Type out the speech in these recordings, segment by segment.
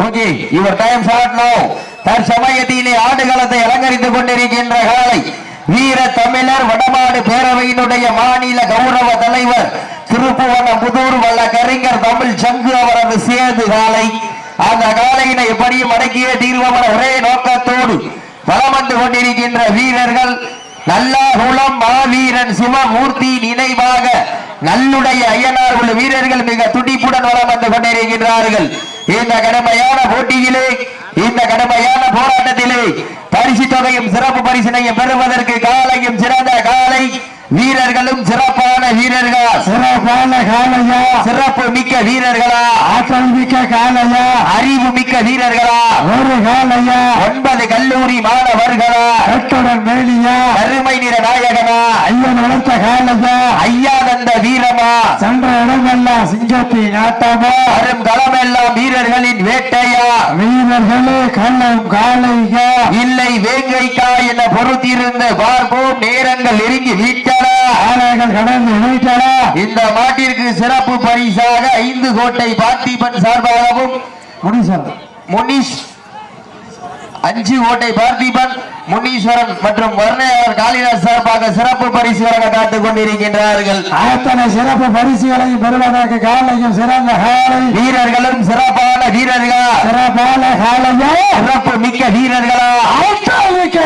Okay your time short no தற்சமயத்திலே ஆடுகளத்தை அலங்கரித்துக் கொண்டிருக்கின்ற காலை வீர தமிழர் வடமாடு பேரவையினுடைய மாநில கௌரவ தலைவர் திருப்புவன புதூர் வல்ல கரிஞர் தமிழ் சங்கு அவரது சேது காலை. அந்த காலையினை எப்படியும் அடக்கிய தீர்வமன ஒரே நோக்கத்தோடு வலம் வந்து கொண்டிருக்கின்ற வீரர்கள் நல்லாகுளம் மாவீரன் சிவமூர்த்தி நினைவாக நல்லுடைய ஐயனார் உள்ள வீரர்கள் மிக துடிப்புடன் வளம் வந்து கொண்டிருக்கின்றார்கள். இந்த கடமையான போட்டியிலே இந்த கடமையான போராட்டத்திலே பரிசு தொகையும் சிறப்பு பரிசினையும் பெறுவதற்கு காலையும் சிறந்த காலை வீரர்களும் சிறப்பான வீரர்கள். சிறப்பான காலையா? சிறப்பு மிக்க வீரர்களா? ஆற்றல் மிக்க காலையா? அறிவு மிக்க வீரர்களா? ஒரு காலையா? ஒன்பது கல்லூரி மாணவர்களா? கட்டுடன் மேலியா கருமை நிற நாயகனா? ஐயன் வளர்த்த காலையா? ஐயா தந்த வீரமா? சென்ற இடமெல்லாம் சிங்கத்தி நாட்டமா வரும் களமெல்லாம் வீரர்களின் வேட்டையா? வீரர்களே கள்ளம் காலையா இல்லை வேங்கைக்கா என பொறுத்திருந்து பார்ப்போம் நேரங்கள் நெருங்கி விட்டன கடந்து இணைத்தன இந்த மாட்டிற்கு சிறப்பு பரிசாக ஐந்து கோட்டை பார்த்திபன் சார்பாகவும் முனீஷ் அஞ்சு கோட்டை பார்த்திபன் முனீஸ்வரன் மற்றும் வர்ணையாளர் காளிதாஸ் சார்பாக சிறப்பு பரிசுகளாக காத்துக் கொண்டிருக்கின்றார்கள். அத்தனை சிறப்பு பரிசுகளையும் பெறுவதற்கு காலையும் சிறந்த காலை. வீரர்களும் சிறப்பான வீரர்களா? சிறப்பான காலையா. சிறப்பு மிக்க வீரர்களா?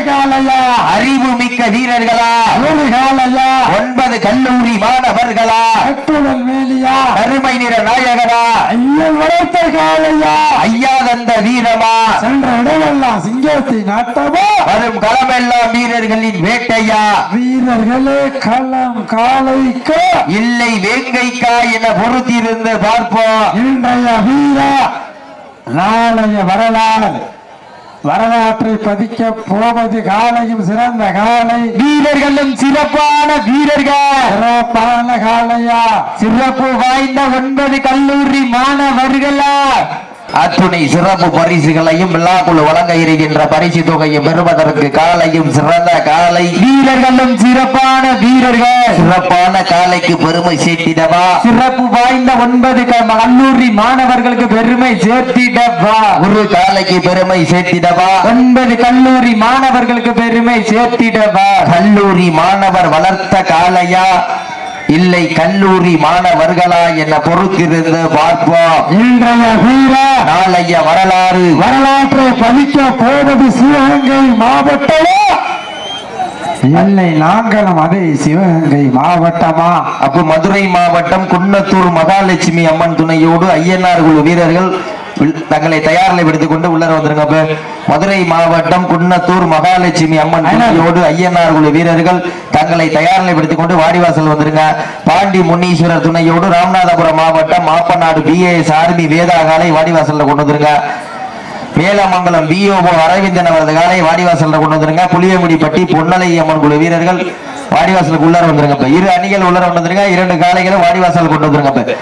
ஆற்றல் மிக்க காலையா அறிவு மிக்க வீரர்களா? ஒரு காலையா ஒன்பது கல்லூரி மாணவர்களா? கட்டுடன் மேலியா? கருமை நிற நாயகனா? ஐயன் வளர்த்த காலையா ஐயா தந்த வீரமா? சென்ற இடமெல்லாம் சிங்கத்தி நாட்டமா வரும் களமெல்லாம் வீரர்களின் வேட்டையா? வீரர்களே களம் காலைக்கு? இல்லை வேங்கைக்கா என பொறுத்திருந்து பார்ப்போம். இன்றைய வீரா நாளைய வரலாறு. வரலாற்றை பதிக்க போவது காலையும் சிறந்த காலை. வீரர்களும் சிறப்பான வீரர்கள். சிறப்பான காலையா? சிறப்பு வாய்ந்த ஒன்பது கல்லூரி மாணவர்களா? அத்துணை சிறப்பு பரிசுகளையும் விழாக்குழு வழங்க இருக்கின்ற பரிசு தொகையை பெறுவதற்கு காலையும் சிறந்த காலை. வீரர்களும் சிறப்பான வீரர்கள். சிறப்பான காலைக்கு பெருமை சேர்த்திடவா? சிறப்பு வாய்ந்த ஒன்பது கல்லூரி மாணவர்களுக்கு பெருமை சேர்த்திடவா? ஒரு காலைக்கு பெருமை சேர்த்திடவா? ஒன்பது கல்லூரி மாணவர்களுக்கு பெருமை சேர்த்திடவா? கல்லூரி மாணவர் வளர்த்த காலையா? இல்லை கல்லூரி மாணவர்களா என பொறுத்திருந்து பார்ப்போம். இன்றைய வீரா நாளைய வரலாறு. வரலாற்றை பதிக்க போவது சிவகங்கை மாவட்டமா? இல்லை நாங்களும் அதே சிவகங்கை மாவட்டமா? அப்ப மதுரை மாவட்டம் குன்னத்தூர் மகாலட்சுமி அம்மன் துணையோடு ஐயனார் குழு வீரர்கள் தங்களை தயாரில் எடுத்துக் கொண்டு உள்ளர வந்துருங்க மதுரை மாவட்டம் குன்னத்தூர் மகாலட்சுமி அம்மன் ஐயனார் குழு வீரர்கள் தங்களை தயாரில் எடுத்துக் கொண்டு வாடிவாசல் வந்துருங்க. பாண்டி முனீஸ்வரர் துணையோடு ராமநாதபுரம் மாவட்டம் மாப்பநாடு பிஏஎஸ் ஆர்மி வேதாகாலை வாடிவாசல்ல கொண்டு வந்துருங்க. மேலமங்கலம் பிஓஓ அரவிந்தன் அவரது காலை வாடிவாசல்ல கொண்டு வந்துருங்க. புளியங்குடிப்பட்டி பொன்னலை அம்மன் குழு வீரர்கள் வாடிவாசலுக்கு உள்ளார வந்துருங்க இரு அணிகள் உள்ளார வந்துருங்க. இரண்டு காலைகளும் வாடிவாசல் கொண்டு வந்துருங்க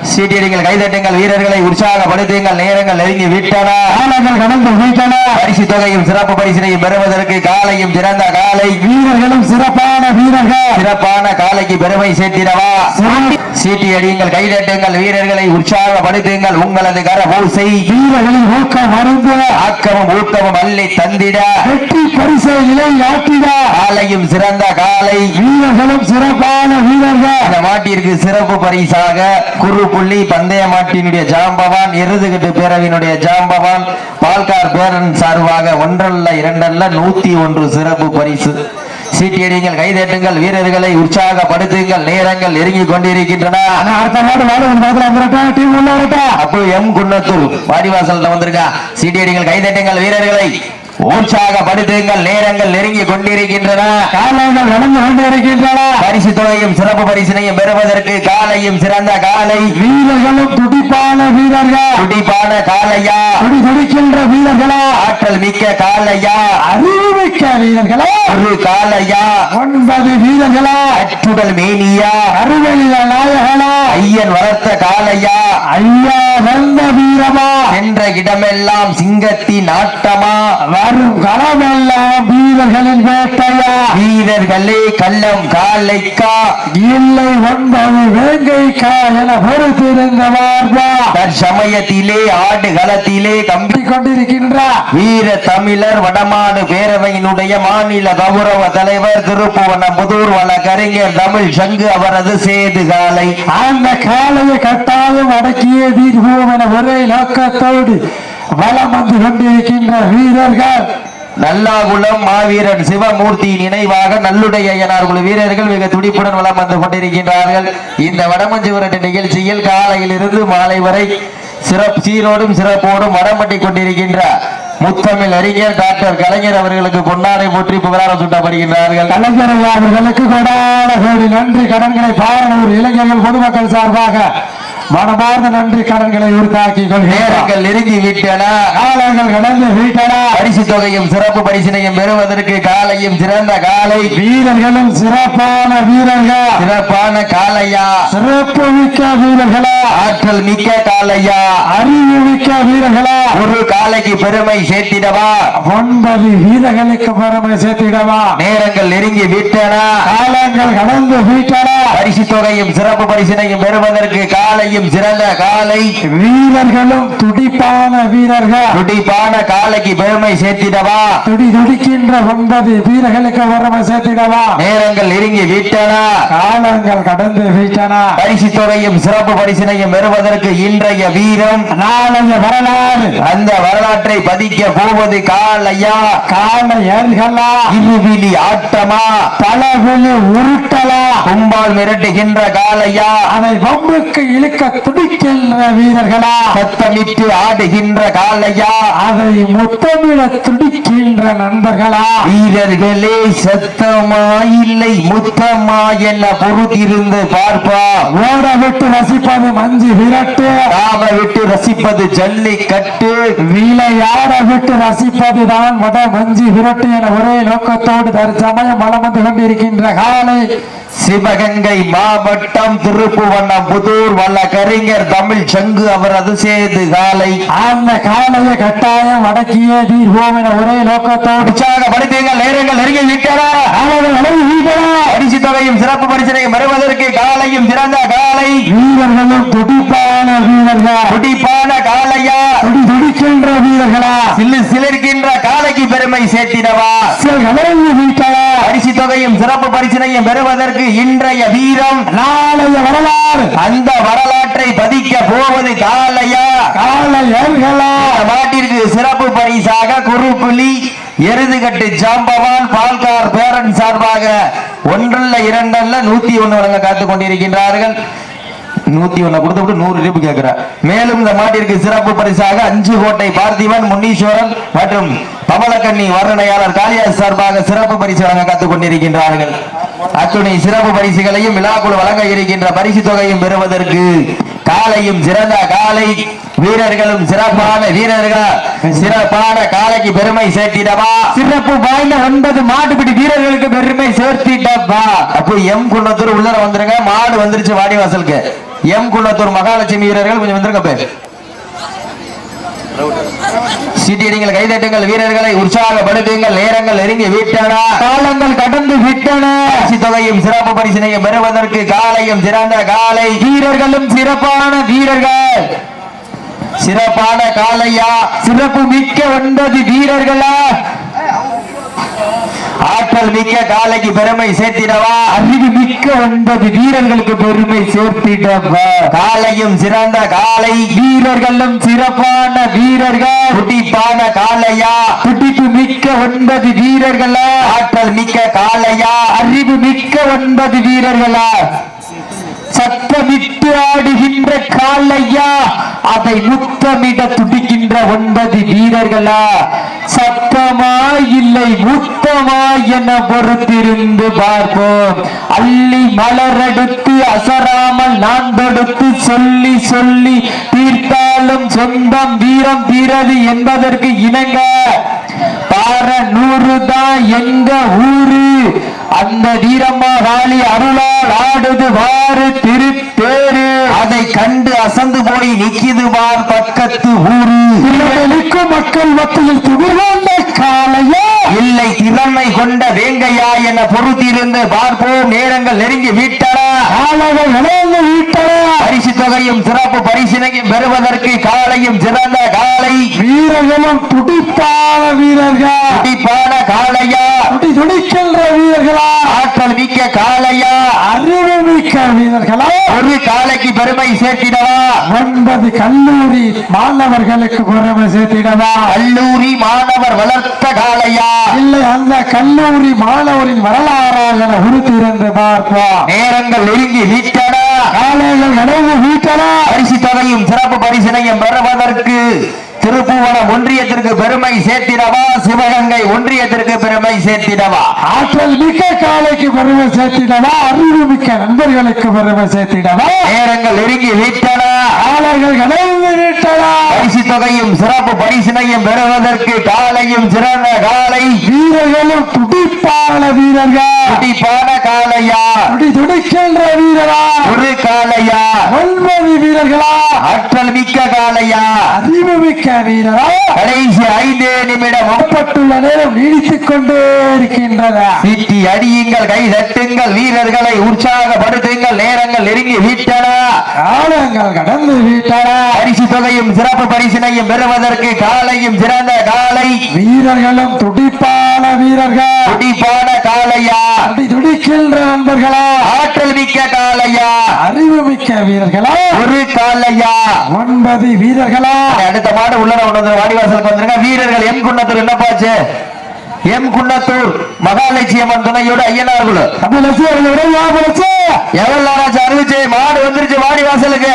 இப்ப சீட்டியடிங்கள் கைதட்டுங்கள் வீரர்களை உற்சாகப்படுத்துங்கள் நேரங்கள் நெருங்கி விட்டன. கடந்து வீட்டன பரிசு தொகையும் சிறப்பு பரிசினையும் பெறுவதற்கு காலையும் சிறந்த காலை. வீரர்களும் சிறப்பான வீரர்கள். சிறப்பான காலைக்கு பெருமை சேர்த்திடவா? சீட்டி அடியுங்கள் கைதட்டுங்கள் வீரர்களை உற்சாகப்படுத்துங்கள் உங்களது கர பூசை வீரர்களின் ஊக்கம் மருந்து ஆக்கமும் ஊக்கமும் அள்ளி தந்திட. வெற்றி பரிசை நிலையாட்டிட காலையும் சிறந்த காலை. வீரர்களும் சிறப்பான வீரர்கள். இந்த மாட்டிற்கு சிறப்பு பரிசாக குரு புள்ளி பந்தய மாட்டினுடைய ஜாம்பவான் எருதுகட்டு பேரவினுடைய ஜாம்பவான் பால்கார் பேரன் சார்பாக ஒன்றல்ல இரண்டல்ல நூத்தி ஒன்று சிறப்பு பரிசு. சீட்டியடிங்கள் கைதட்டுங்கள் வீரர்களை உற்சாகப்படுத்துங்கள் நேரங்கள் நெருங்கி கொண்டிருக்கின்றன. அப்போ எம் குன்னத்தூர் வாடிவாசல்ல வந்திருக்கா. சீட்டியடிங்கள் கைதட்டுங்கள் வீரர்களை உற்சாகப்படுத்துங்கள் நேரங்கள் நெருங்கி கொண்டிருக்கின்றன. காலங்கள் நடந்து கொண்டு இருக்கின்றன. பரிசு தொகையும் சிறப்பு பரிசினையும் பெறுவதற்கு காலையும் சிறந்த காலை. வீரர்களும் துடிப்பான வீரர்கள். துடிப்பான காலையா? துடி துடிக்கின்ற வீரர்களா? ஆற்றல் மிக்க காலையா? அறிவுமிக்க வீரர்களா? ஒரு காலையா? ஒன்பது வீரர்களா? அற்றுடல் மேனியா? அறுவலில நாயகனா? ஐயன் வளர்த்த காலையா? ஐயா வந்த வீரமா? என்ற இடமெல்லாம் சிங்கத்தின் ஆட்டமா? வரும் களமெல்லாம் வீரர்களின் வேட்டையா? வீரர்களே கள்ளம் காலைக்கா? இல்லை ஒன்பது வேங்கைக்கா என பொறுத்திருந்த வார்த்தா தற்சமயத்திலே ஆடு களத்திலே கம்பி கொண்டிருக்கின்ற? வீர தமிழர் வடமாடு பேரவையினுடைய மாநில கௌரவ தலைவர் திருப்புவனம் புதூர் வன கரிஞர் தமிழ் சங்கு அவரது சேது காலை. அந்த காலையை கட்டாயம் அடக்கிய தீர்வோம் என ஒரே நோக்கத்தோடு வலம் வந்து கொண்டிருக்கின்ற வீரர்கள். நல்லாகுளம் மாவீரன் சிவமூர்த்தி நினைவாக நல்லுடைய ஐயனார் குழு வீரர்கள் மிக துடிப்புடன் வளம் வந்து கொண்டிருக்கின்றார்கள். இந்த வடமஞ்சு விரட்டு நிகழ்ச்சியில் காலையில் இருந்து மாலை வரை சிறப்பு சீரோடும் சிறப்போடும் வடமட்டி கொண்டிருக்கின்ற முத்தமிழ் அறிஞர் டாக்டர் கலைஞர் அவர்களுக்கு பொன்னாடை போற்றி புகழாரம் சூட்டப்படுகின்றார்கள். கலைஞர் அவர்களுக்கு கொடான கோடி நன்றி. கடன்களை பாரனூர் இளைஞர்கள் பொதுமக்கள் சார்பாக மனமார்ந்த நன்றி கடன்களை கொள்கிறேன் நேரங்கள் நெருங்கி விட்டன. காலங்கள் கடந்து வீட்டனா. பரிசு தொகையும் சிறப்பு பரிசினையும் பெறுவதற்கு காலையும் சிறந்த காலை. வீரர்களும் சிறப்பான வீரர்கள்? சிறப்பான காலையா? சிறப்பு மிக்க வீரர்களா? ஆற்றல் மிக்க காலையா? அறிவு மிக்க வீரர்களா? ஒரு காலைக்கு பெருமை சேர்த்திடவா? ஒன்பது வீரர்களுக்கு பெருமை சேர்த்திடவா? நேரங்கள் நெருங்கி விட்டன. காலங்கள் கடந்து வீட்டனா. பரிசு தொகையும் சிறப்பு பரிசினையும் பெறுவதற்கு காலையும் சிறந்த காலை வீரர்களும் துடிப்பான வீரர்கள். துடிப்பான காலைக்கு பெருமை சேர்த்திடவா? துடி துடிக்கின்ற ஒன்பது வீரர்களுக்கு பெருமை சேர்த்திடவா? நேரங்கள் நெருங்கி விட்டன. காலங்கள் கடந்து வீட்டனா. பரிசு தொகையும் சிறப்பு பரிசினையும் பெறுவதற்கு இன்றைய வீரம் நாளைய வரலாறு. அந்த வரலாற்றை பதிக்க போவது காலையா? கால ஏர்களா இருவிழி ஆட்டமா? தலைவிழி உருட்டலா? கும்பால் மிரட்டுகின்ற காலையா? அதை வம்புக்கு இழுக்க துடிக்கின்ற வீரர்களா? சத்தமிட்டு ஆடுகின்ற காலையா? அதை முத்தமிழ துடிக்கின்ற நண்பர்களா? வீரர்களே சத்தமா இல்லை முத்தமா என பொறுத்திருந்து பார்ப்பா. ஓட விட்டு ரசிப்பது மஞ்சு விரட்டு. காம விட்டு ரசிப்பது ஜல்லிக்கட்டு. விளையாட விட்டு ரசிப்பதுதான் வட மஞ்சு விரட்டு என ஒரே நோக்கத்தோடு தற்சமயம் வலம் வந்து கொண்டிருக்கின்ற காலை. சிவகங்கை மாவட்டம் திருப்புவனம் புதூர் வல்ல கரிஞர் தமிழ் சங்கு அவரது சேது காலை. அந்த காலையை கட்டாயம் அடக்கிய தீர்வோம் என ஒரே நோக்கத்தோடு. உற்சாகப்படுத்துங்கள் நேரங்கள் நெருங்கி விட்டன. பரிசு தொகையும் சிறப்பு பரிசனையும் பெறுவதற்கு காலையும் சிறந்த காலை வீரர்களும் துடிப்பான வீரர்கள்? துடிப்பான காலையா துடி துடிக்கின்ற வீரர்களா? சில்லு சிலிர்க்கின்ற காலைக்கு பெருமை சேர்த்திடவா? விலகி வீட்டனா. பரிசு தொகையும் சிறப்பு பரிசினையும் பெறுவதற்கு இன்றைய வீரம் நாளைய வரலாறு. அந்த வரலாற்றை பதிக்க போவது காலையா? கால ஏர்களா இந்த மாட்டிற்கு சிறப்பு பரிசாக குறுப்புலி எருதுகட்டு ஜாம்பவான் பால்கார் பேரன் சார்பாக ஒன்றல்ல இரண்டல்ல நூத்தி ஒண்ணு வழங்க காத்துக் கொண்டிருக்கின்றார்கள். நூத்தி ஒண்ணு கொடுத்துட்டு நூறு ரூபாய் கேட்கிறார். மேலும் இந்த மாட்டிற்கு சிறப்பு பரிசாக அஞ்சு கோட்டை பார்த்திபன் முனீஸ்வரன் மற்றும் பவளக்கண்ணி வர்ணனையாளர் காளியாஸ் சார்பாக சிறப்பு பரிசு வழங்க காத்துக் கொண்டிருக்கின்றார்கள். அத்துணை சிறப்பு பரிசுகளையும் விழாக்குழு வழங்க இருக்கின்ற பரிசு தொகையும் பெறுவதற்கு காலையும் சிறந்த காலை வீரர்களும் சிறப்பான வீரர்கள் சிறப்பான காலைக்கு பெருமை சேர்த்திடவா? சிறப்பு வாய்ந்த ஒன்பது மாட்டுப்பிடி வீரர்களுக்கு பெருமை சேர்த்திடவா? அப்போ எம் குன்னத்தூர் உள்ளர வந்துருங்க. மாடு வந்துருச்சு வாடிவாசலுக்கு. எம் குன்னத்தூர் மகாலட்சுமி வீரர்கள் கொஞ்சம் வந்துருங்க பேர் சீட்டியடிங்கள் கைதட்டுங்கள் வீரர்களை உற்சாகப்படுத்துங்கள் நேரங்கள் நெருங்கி விட்டன. காலங்கள் கடந்து விட்டன. தொகையும் சிறப்பு பரிசினையும் பெறுவதற்கு காலையும் சிறந்த காலை. வீரர்களும் சிறப்பான வீரர்கள். சிறப்பான காலையா? சிறப்பு மிக்க ஒன்பது வீரர்களா? ஆற்றல் மிக்க காலைக்கு பெருமை சேர்த்திடவா? அறிவு மிக்க ஒன்பது வீரர்களுக்கு பெருமை சேர்த்திடவா? காலையும் சிறந்த காலை. வீரர்களும் சிறப்பான வீரர்கள். துடிப்பான காலையா? துடிப்பு மிக்க ஒன்பது வீரர்களா? ஆற்றல் மிக்க காலையா? அறிவு மிக்க ஒன்பது வீரர்களா? சத்தமிட்டு ஆடுகின்ற காலையா அதை முத்தமிட துடிக்கின்ற ஒன்பது வீரர்களா? சத்தமா இல்லை முத்தமா என பொறுத்திருந்து பார்ப்போம். அள்ளி மலரெடுத்து அசராமல் நான் தொடுத்து சொல்லி சொல்லி தீர்த்தாலும் சொந்தம் வீரம் தீரது என்பதற்கு இணங்க. பார நூறு தான் எங்க ஊரு? அந்த வீரம்மா வாலி அருளால் ஆடுது வாரு திருத்தேரு அதை கண்டு அசந்து போய் நிக்கிது பார் பக்கத்து ஊரு. நிற்கும் மக்கள் மத்தியில் துணிவாந்த காலையா இல்லை திறமை கொண்ட வேங்கையா என பொறுத்திருந்து பார்ப்போம். நேரங்கள் நெருங்கி விட்டன வீட்டனா பரிசு தொகையும் சிறப்பு பரிசினையும் பெறுவதற்கு காலையும் சிறந்த காலை. வீரர்களும் துடிப்பான வீரர்கள்? துடிப்பான காலையா துடி துடிக்கின்ற வீரர்களா? ஆற்றல் மிக்க காலையா அறிவு மிக்க வீரர்களா? ஒரு காலைக்கு பெருமை சேர்த்திடவா? ஒன்பது கல்லூரி மாணவர்களுக்கு பெருமை சேர்த்திடவா? கல்லூரி மாணவர் வளர்த்த காலையா இல்லை அந்த கல்லூரி மாணவரின் வரலாறாக உறுத்திருந்து பார்ப்போம். நேரங்கள் ஒருங்கி விட்ட காளைகள் நடந்து வீட்டன பரிசு தொகையும் சிறப்பு பரிசினையும் பெறுவதற்கு திருப்புவனம் ஒன்றியத்திற்கு பெருமை சேர்த்திடவா? சிவகங்கை ஒன்றியத்திற்கு பெருமை சேர்த்திடவா? ஆற்றல் மிக்க காளைக்கு பெருமை சேர்த்திடவா? அறிவு மிக்க நண்பர்களுக்கு பெருமை சேர்த்திடவா? நேரங்கள் நெருங்கி விட்டன காளைகள் கடந்து விட்டன பரிசு தொகையும் சிறப்பு பரிசினையும் பெறுவதற்கு காலையும் சிறந்த காலை வீரர்களும் துடிப்பான வீரர்கள். துடிப்பான காளையா? துடி துடிக்கின்ற வீரரா? ஒரு காளையா? ஒன்பது வீரர்களா? ஆற்றல் மிக்க காளையா? அறிவு மிக்க வீரரா கடைசி ஐந்தே நிமிடம் முப்பட்டுள்ள நேரம் நீடித்துக் கொண்டே இருக்கின்றன. சீட்டி அடியுங்கள் கை தட்டுங்கள் வீரர்களை உற்சாகப்படுத்துங்கள் நேரங்கள் நெருங்கி விட்டன. காலங்கள் கடந்து விட்டன. பரிசு தொகையும் சிறப்பு பரிசினையும் பெறுவதற்கு காலையும் சிறந்த காலை. வீரர்களும் துடிப்பான வீரர்கள். துடிப்பான துடி துடிக்கின்ற நண்பர்களா. ஆற்றல் மிக்க காளையா அறிவு மிக்க வீரர்களா. ஒரு காளையா ஒன்பது வீரர்களா. அடுத்த மாடு உள்ள கொண்டு வாடிவாசலுக்கு வந்துருங்க. வீரர்கள் எம் குன்னத்தூர் என்னப்பாச்சு எம் குன்னத்தூர் மகாலட்சியம்மன் துணையோடு ஐயனார் குழு. எவ்வளவு அறிவிச்சு மாடு வந்துருச்சு வாடி வாசலுக்கு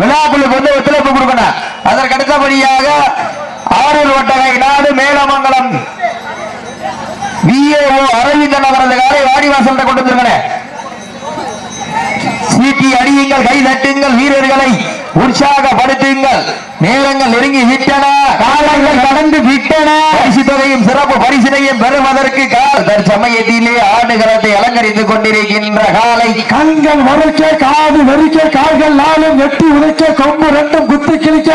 விழாக்குழுக்கு வந்து ஒத்துழைப்பு கொடுக்கணும். அதற்கு அடுத்தபடியாக ஆரூர் வட்டகை நாடு மேலமங்கலம் விஏஓ அரவிந்தன் அவரது காலை வாடிவாசல் கொண்டு வந்துருங்க சீட்டி அடியுங்கள் கை தட்டுங்கள் வீரர்களை உற்சாகப்படுத்துங்கள். நேரங்கள் நெருங்கி விட்டன. காலங்கள் கடந்து விட்டன. பரிசு தொகையும் சிறப்பு பரிசினையும் பெறுவதற்கு கால் தற்சமயத்திலே ஆடுகளத்தை அலங்கரித்துக் கொண்டிருக்கின்ற காலை. கண்கள் மறுக்க காது வெறிக்க கால்கள் நாளும் வெட்டி உதைக்க கொம்பு ரெண்டும் குத்து கிழிக்க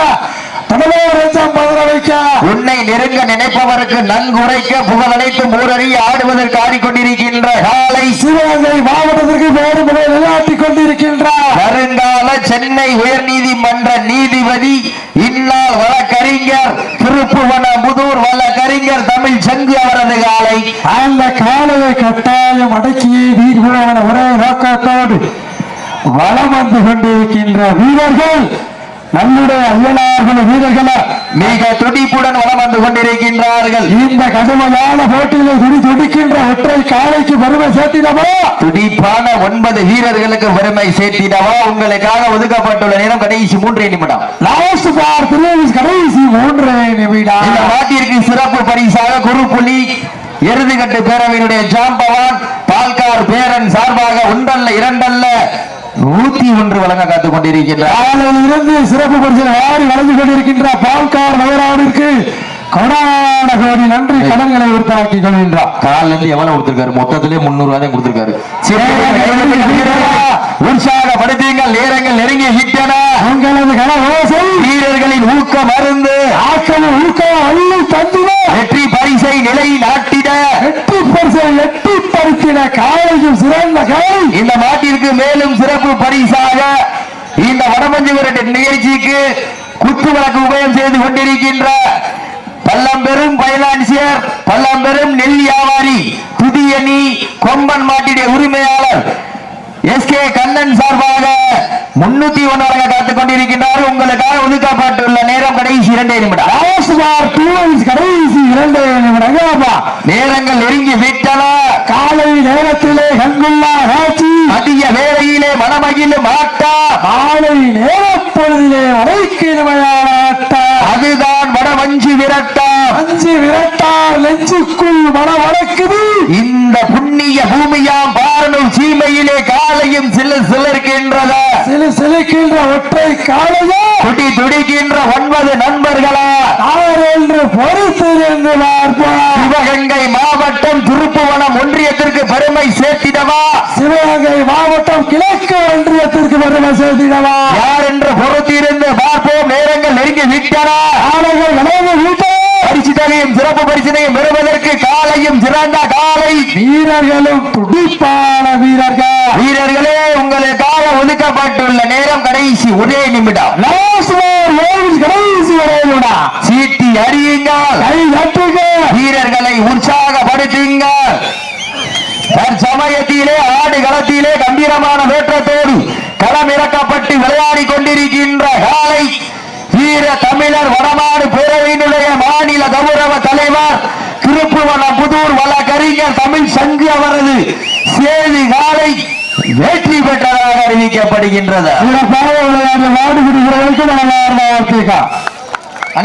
உன்னை நெருங்க நினைப்பவருக்கு நன்குரைக்க புகழனைத்து மூரறி ஆடுவதற்கு ஆடிக்கொண்டிருக்கின்ற. காலை சிவகங்கை மாவட்டத்திற்கு வேறு நிலையாட்டிக் கொண்டிருக்கின்றார் வருங்கால சென்னை உயர்நீதிமன்ற நீதிபதி இந்நாள் வழக்கறிஞர் திருப்புவன முதூர் வழக்கறிஞர் தமிழ் சங்கு அவரது காலை. அந்த காலையை கட்டாயம் அடக்கியே வீர்குழவன ஒரே நோக்கத்தோடு வளம் வந்து கொண்டிருக்கின்ற வீரர்கள் நம்முடைய அயலார்கள் வீரர்களா மிக துடிப்புடன் வலம் வந்து கொண்டிருக்கின்றார்கள். இந்த கடுமையான போட்டியில துடி துடிக்கின்ற ஒற்றை காலைக்கு பெருமை சேர்த்திடவோ? துடிப்பான ஒன்பது வீரர்களுக்கு பெருமை சேர்த்திடவா? உங்களுக்காக ஒதுக்கப்பட்டுள்ள நேரம் கடைசி மூன்றே நிமிடம். லாஸ்ட் பார் கடைசி மூன்று நிமிடம். இந்த நாட்டிற்கு சிறப்பு பரிசாக குருப்புலி எருதுகட்டு பேரவையினுடைய ஜாம்பவான் பால்கார் பேரன் சார்பாக ஒன்றல்ல இரண்டல்ல நூத்தி ஒன்று வழங்க காத்துக் கொண்டிருக்கின்றார் இருந்து சிறப்பு பரிசு ஆடி வளர்ந்து கொண்டிருக்கின்ற பால்கார் நகராவிற்கு கொடான கோடி நன்றி கடன்களை உறுத்தாக்கிக் கொள்கின்றார் கால்ல இருந்து எவ்வளவு கொடுத்திருக்காரு மொத்தத்திலே முன்னூறு ரூபாய் கொடுத்திருக்காரு உற்சாகப்படுத்துங்கள் நேரங்கள் நெருங்கி விட்டன. உங்களது கனவோசை வீரர்களின் ஊக்கம் அருந்து ஆக்கள் ஊக்கம் அள்ளி தந்திட. வெற்றி பரிசை நிலை நாட்டிட. எட்டு பரிசை எட்டி பறித்திட காலையும் சிறந்த காலை. இந்த மாட்டிற்கு மேலும் சிறப்பு பரிசாக இந்த வடமஞ்சு விரட்டு நிகழ்ச்சிக்கு குத்து விளக்கு உபயம் செய்து கொண்டிருக்கின்ற பல்லம்பெரும் பைனான்சியர் பல்லம்பெரும் நெல் வியாபாரி புதியணி கொம்பன் மாட்டிடைய உரிமையாளர் எஸ் கே கண்ணன் சார்பாக முன்னூத்தி ஒன்று வழங்க காத்துக் கொண்டிருக்கின்றார். உங்களுக்காக ஒதுக்கப்பட்டுள்ள நேரம் கடைசி இரண்டே நிமிடம். கடைசி இரண்டு நிமிடங்களா நேரங்கள் நெருங்கி விட்டன. காலை நேரத்திலே கண்குள்ளா காட்சி. மதிய வேளையிலே மனமகிழும் ஆட்டா காலை நேரப்பொழுதிலே காலையும் சில சிலுக்கின்ற ஒற்றை காலையோ துடி துடிக்கின்ற ஒன்பது நண்பர்களா? யார் என்று பொறுத்திருந்து பார்ப்போம் சிவகங்கை மாவட்டம் திருப்புவனம் ஒன்றியத்திற்கு பெருமை சேர்த்திடவா? சிவகங்கை மாவட்டம் கிழக்கு ஒன்றியத்திற்கு பெருமை சேர்த்திடவா? யார் என்று பொறுத்திருந்து பார்ப்போம். நேரங்கள் நெருங்கி விட்டன. காலைகள் விளைவு வீட்டை பரிசுதனையும் சிறப்பு பரிசினையும் பெறுவதற்கு காலையும் சிறந்த காலை. வீரர்களும் துடிப்பான வீரர்கள். வீரர்களே உங்களுக்காக ஒதுக்கப்பட்டுள்ள நேரம் கடைசி ஒரே நிமிடம். கடைசி ஒரே சீட்டி அறியுங்கள் வீரர்களை உற்சாகப்படுத்துங்க சமயத்திலே ஆடு களத்திலே கம்பீரமான வேற்றத்தோடு களமிறக்கப்பட்டு விளையாடி கொண்டிருக்கின்ற காலை வீர தமிழர் புதூர் வழக்கறிஞர் தமிழ் சங்கு அவரது சேது காலை வெற்றி பெற்றதாக அறிவிக்கப்படுகின்றது.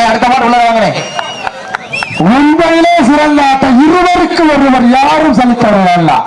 அடுத்த வாங்கண்ணே. உண்மையிலே சிறந்த இருவருக்கு ஒருவர் யாரும் செலுத்தவில்லை.